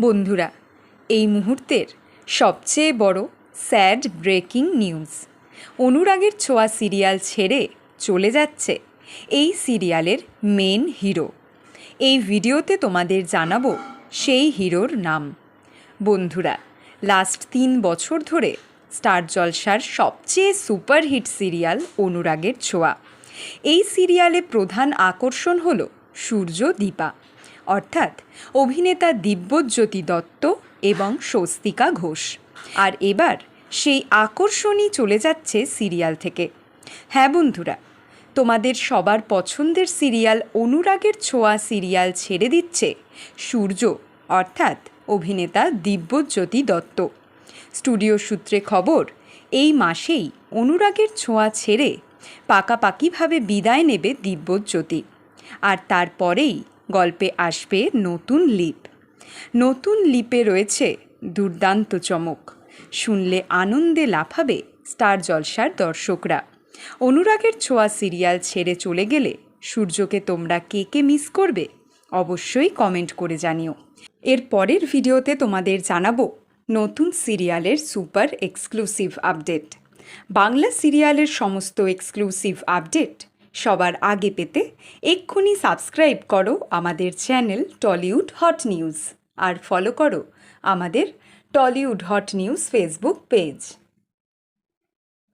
বন্ধুরা, এই মুহূর্তের সবচেয়ে বড় স্যাড ব্রেকিং নিউজ। অনুরাগের ছোঁয়া সিরিয়াল ছেড়ে চলে যাচ্ছে এই সিরিয়ালের মেন হিরো। এই ভিডিওতে তোমাদের জানাব সেই হিরোর নাম। বন্ধুরা, লাস্ট তিন বছর ধরে স্টার জলসার সবচেয়ে সুপারহিট সিরিয়াল অনুরাগের ছোঁয়া। এই সিরিয়ালে প্রধান আকর্ষণ হল সূর্য দীপা। অর্থাৎ অভিনেতা দিব্যজ্যোতি দত্ত এবং স্বস্তিকা ঘোষ। আর এবার সেই আকর্ষণই চলে যাচ্ছে সিরিয়াল থেকে। হ্যাঁ বন্ধুরা, তোমাদের সবার পছন্দের সিরিয়াল অনুরাগের ছোঁয়া সিরিয়াল ছেড়ে দিচ্ছে সূর্য, অর্থাৎ অভিনেতা দিব্যজ্যোতি দত্ত। স্টুডিও সূত্রে খবর, এই মাসেই অনুরাগের ছোঁয়া ছেড়ে পাকাপাকিভাবে বিদায় নেবে দিব্যজ্যোতি। আর তারপরেই গল্পে আসবে নতুন লিপ। নতুন লিপে রয়েছে দুর্দান্ত চমক। শুনলে আনন্দে লাফাবে স্টার জলসার দর্শকরা। অনুরাগের ছোঁয়া সিরিয়াল ছেড়ে চলে গেলে সূর্যকে তোমরা কে কে মিস করবে অবশ্যই কমেন্ট করে জানিও। এর পরের ভিডিওতে তোমাদের জানাব নতুন সিরিয়ালের সুপার এক্সক্লুসিভ আপডেট। বাংলা সিরিয়ালের সমস্ত এক্সক্লুসিভ আপডেট সবার আগে পেতে এক্ষুনি সাবস্ক্রাইব করো আমাদের চ্যানেল টলিউড হট নিউজ। আর ফলো করো আমাদের Tollywood hot news Facebook page.